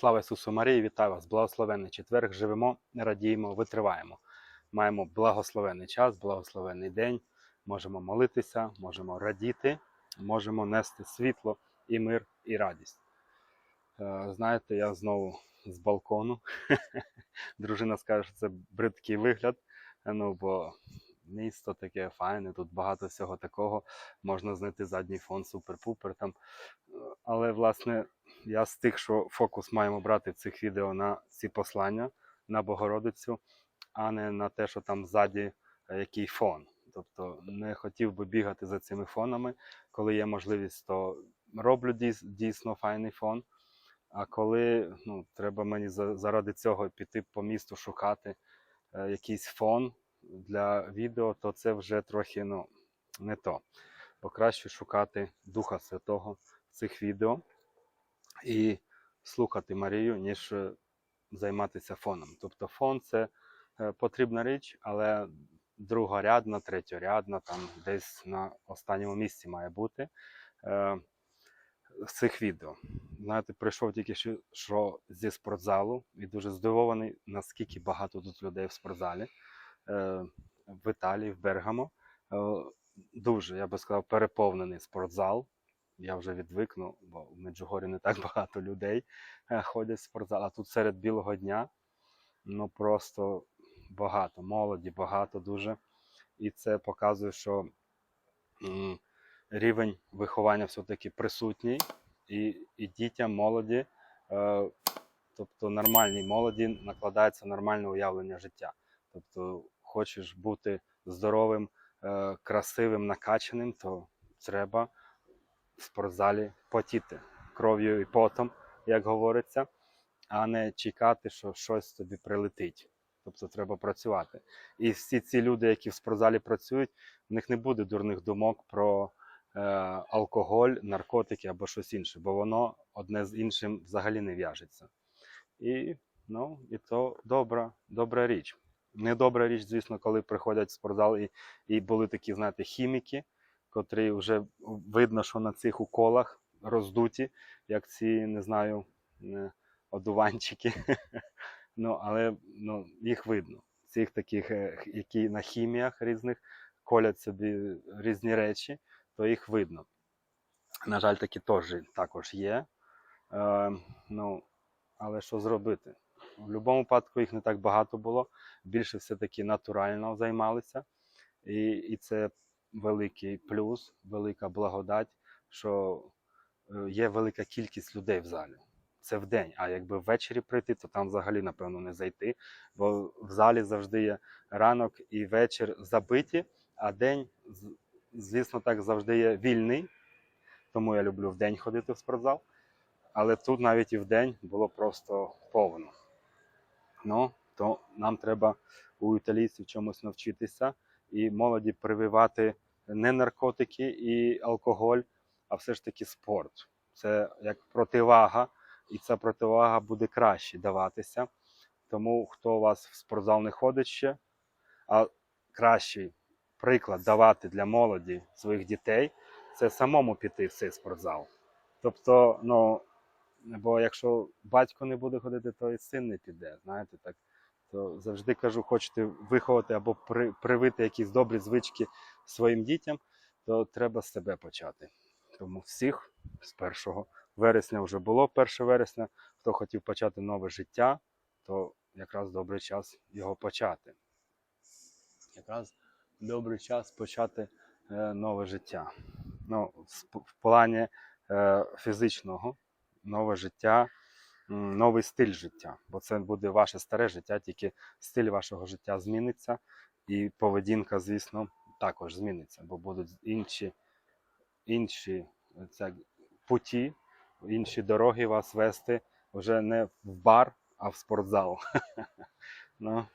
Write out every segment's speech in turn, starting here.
Слава Ісусу Марії, вітаю вас! Благословенний четверг. Живемо, радіємо, витриваємо. Маємо благословенний час, благословенний день. Можемо молитися, можемо радіти, можемо нести світло і мир, і радість. Е, Знаєте, я знову з балкону. Дружина скаже, що це бридкий вигляд. е, Ну, бо місто таке файне, тут багато всього такого. Можна знайти задній фон, супер-пупер там. Е, Але, власне, я з тих, що фокус маємо брати в цих відео на ці послання, на Богородицю, а не на те, що там ззаді е, який фон. Тобто не хотів би бігати за цими фонами. Коли є можливість, то роблю дійсно файний фон. А коли ну, треба мені заради цього піти по місту шукати е, якийсь фон для відео, то це вже трохи ну, не то. Бо краще шукати Духа Святого в цих відео і слухати Марію, ніж е, займатися фоном. Тобто фон це е, потрібна річ, але другорядна, третьорядна, там десь на останньому місці має бути е, з цих відео. Знаєте, прийшов тільки що, що зі спортзалу і дуже здивований, наскільки багато тут людей в спортзалі е, в Італії, в Бергамо. Е, дуже, я би сказав, переповнений спортзал. Я вже відвикну, бо в Меджугорі не так багато людей е, ходять в спортзал, а тут серед білого дня ну просто багато, молоді, багато дуже. І це показує, що рівень виховання все-таки присутній, і, і дітям, молоді, е, тобто нормальній молоді накладається нормальне уявлення життя. Тобто, хочеш бути здоровим, е, красивим, накачаним, то треба в спортзалі потіти кров'ю і потом, як говориться, а не чекати, що щось тобі прилетить. Тобто треба працювати. І всі ці люди, які в спортзалі працюють, в них не буде дурних думок про е, алкоголь, наркотики або щось інше, бо воно одне з іншим взагалі не в'яжеться. І, ну, і то добра, добра річ. Недобра річ, звісно, коли приходять в спортзал і, і були такі, знаєте, хіміки, котрі вже видно, що на цих уколах роздуті, як ці, не знаю, е, одуванчики. ну, але ну, їх видно. Цих таких, е, які на хіміях різних колять собі різні речі, то їх видно. На жаль, такі теж також є. Е, ну, але що зробити? В будь-якому випадку їх не так багато було. Більше все-таки натурально займалися. І, і це великий плюс, велика благодать, що е, є велика кількість людей в залі. Це в день. А якби ввечері прийти, то там взагалі, напевно, не зайти. Бо в залі завжди є ранок і вечір забиті, а день, звісно, так завжди є вільний. Тому я люблю в день ходити в спортзал. Але тут навіть і в день було просто повно. Ну, то нам треба у італійців чомусь навчитися і молоді прививати не наркотики і алкоголь, а все ж таки спорт. Це як противага, і ця противага буде краще даватися. Тому хто у вас в спортзал не ходить ще, а кращий приклад давати для молоді своїх дітей це самому піти в цей спортзал. Тобто, ну, бо якщо батько не буде ходити, то і син не піде. Знаєте, так то завжди кажу, хочете виховати або при, привити якісь добрі звички своїм дітям, то треба з себе почати. Тому всіх з 1 вересня вже було 1 вересня. Хто хотів почати нове життя, то якраз добрий час його почати. Якраз добрий час почати е, нове життя. Ну, в, плані е, фізичного, нове життя, новий стиль життя. Бо це буде ваше старе життя, тільки стиль вашого життя зміниться, і поведінка, звісно, також зміниться, бо будуть інші, інші е, це, путі, інші дороги вас вести вже не в бар, а в спортзал. ну.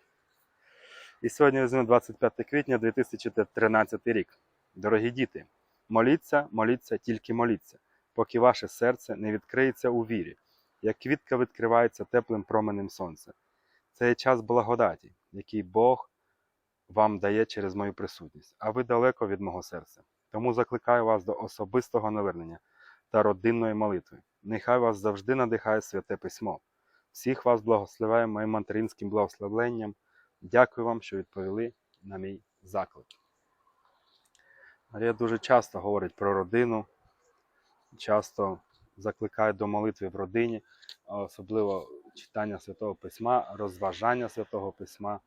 І сьогодні візьмемо 25 квітня 2013 рік. Дорогі діти, моліться, моліться, тільки моліться, поки ваше серце не відкриється у вірі, як квітка відкривається теплим променем сонця. Це є час благодаті, який Бог вам дає через мою присутність, а ви далеко від мого серця. Тому закликаю вас до особистого навернення та родинної молитви. Нехай вас завжди надихає святе письмо. Всіх вас благословляю моїм материнським благословенням. Дякую вам, що відповіли на мій заклик. Марія дуже часто говорить про родину, часто закликає до молитви в родині, особливо читання Святого Письма, розважання Святого Письма.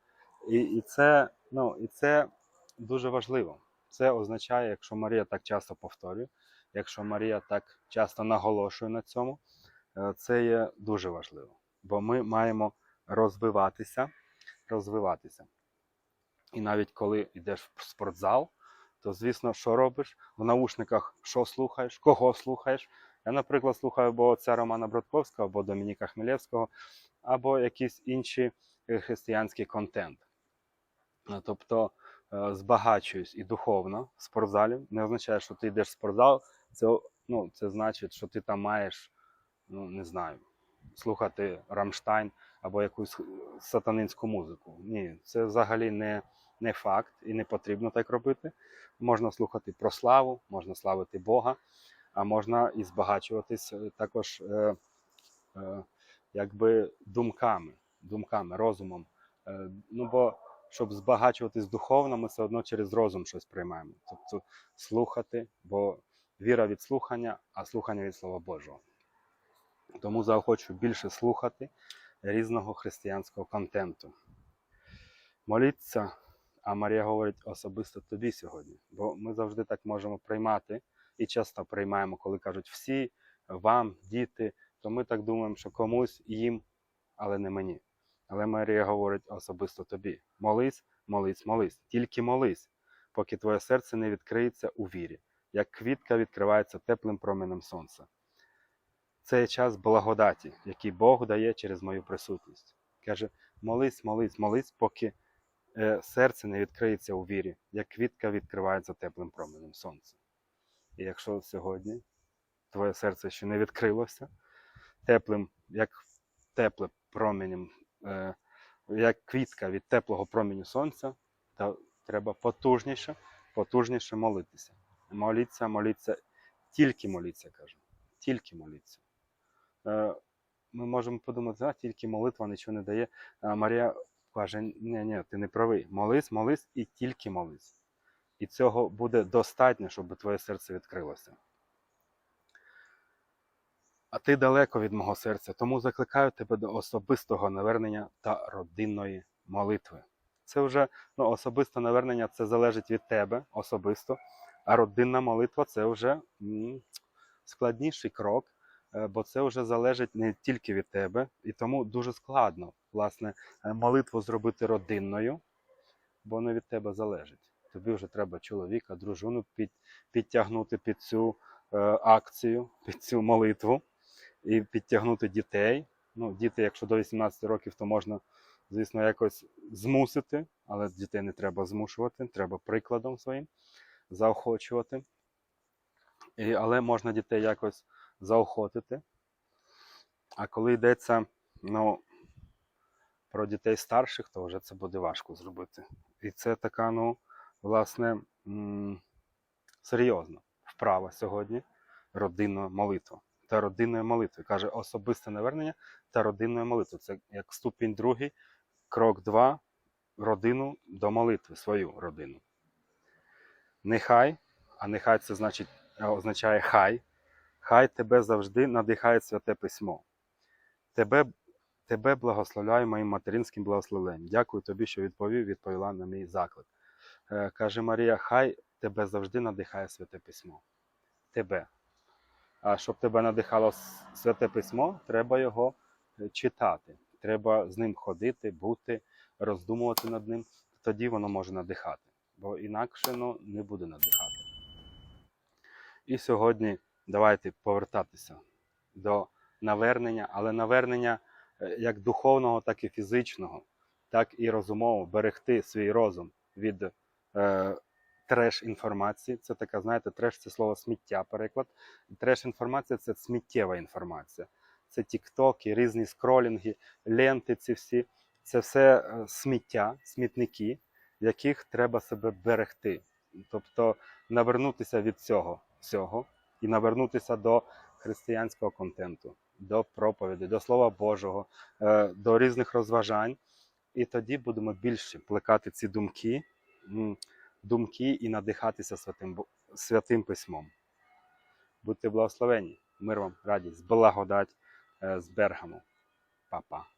І, і, це, ну, і це дуже важливо. Це означає, якщо Марія так часто повторює, якщо Марія так часто наголошує на цьому, е, це є дуже важливо. Бо ми маємо розвиватися, розвиватися. І навіть коли йдеш в спортзал, то звісно, що робиш? В наушниках що слухаєш, кого слухаєш. Я, наприклад, слухаю або отця Романа Бродковського, або Домініка Хмелєвського, або якийсь інший е, християнський контент. Е, Тобто е, збагачуюсь і духовно в спортзалі. Не означає, що ти йдеш в спортзал, це, ну, це значить, що ти там маєш, ну не знаю, слухати Рамштайн або якусь сатанинську музику. Ні, це взагалі не, не факт і не потрібно так робити. Можна слухати про славу, можна славити Бога, а можна і збагачуватись е, також е, е, якби думками, думками, розумом. Ну бо щоб збагачуватись духовно, ми все одно через розум щось приймаємо. Тобто слухати, бо віра від слухання, а слухання від Слова Божого. Тому заохочу більше слухати різного християнського контенту. Моліться, а Марія говорить особисто тобі сьогодні, бо ми завжди так можемо приймати і часто приймаємо, коли кажуть всі, вам, діти, то ми так думаємо, що комусь їм, але не мені. Але Марія говорить особисто тобі: молись, молись, молись, тільки молись, поки твоє серце не відкриється у вірі, як квітка відкривається теплим променем сонця. Це час благодаті, який Бог дає через мою присутність. Каже: молись, молись, молись, поки е, серце не відкриється у вірі, як квітка відкривається теплим променем сонця. І якщо сьогодні твоє серце ще не відкрилося, теплим, як тепле променем, е, як квітка від теплого променю сонця, то треба потужніше, потужніше молитися. Моліться, моліться, тільки моліться, кажу. Тільки моліться. Е, Ми можемо подумати, а тільки молитва нічого не дає. А Марія каже: ні, ні, ти не правий. Молись, молись і тільки молись. І цього буде достатньо, щоб твоє серце відкрилося. А ти далеко від мого серця, тому закликаю тебе до особистого навернення та родинної молитви. Це вже ну, особисте навернення це залежить від тебе особисто, а родинна молитва це вже складніший крок, е, бо це вже залежить не тільки від тебе, і тому дуже складно власне е, молитву зробити родинною, бо не від тебе залежить. Тобі вже треба чоловіка, дружину під, підтягнути під цю е, акцію, під цю молитву і підтягнути дітей. Ну, діти, якщо до 18 років, то можна, звісно, якось змусити, але дітей не треба змушувати, треба прикладом своїм заохочувати. І, але можна дітей якось заохотити. А коли йдеться ну, про дітей старших, то вже це буде важко зробити. І це така, ну, власне, м, серйозна вправа сьогодні родинна молитва та родинної молитви. Каже, особисте навернення та родинної молитви. Це як ступінь другий, крок два, родину до молитви, свою родину. Нехай, а нехай це значить, е, означає хай, хай тебе завжди надихає святе письмо. Тебе, тебе благословляю моїм материнським благословенням. Дякую тобі, що відповів, відповіла на мій заклик. Е, Каже Марія, хай тебе завжди надихає святе письмо. Тебе. А щоб тебе надихало святе письмо, треба його е, читати. Треба з ним ходити, бути, роздумувати над ним. Тоді воно може надихати, бо інакше ну, не буде надихати. І сьогодні давайте повертатися до навернення, але навернення е, як духовного, так і фізичного, так і розумового, берегти свій розум від е, треш інформації. Це така, знаєте, треш це слово сміття, переклад. Треш інформація це сміттєва інформація. Це тіктоки, різні скролінги, ленти ці всі. Це все е, сміття, смітники, яких треба себе берегти. Тобто навернутися від цього всього і навернутися до християнського контенту, до проповіді, до Слова Божого, е, до різних розважань. І тоді будемо більше плекати ці думки, думки і надихатися святим, святим письмом. Будьте благословені, мир вам, радість, благодать е, з Бергамо. Па-па.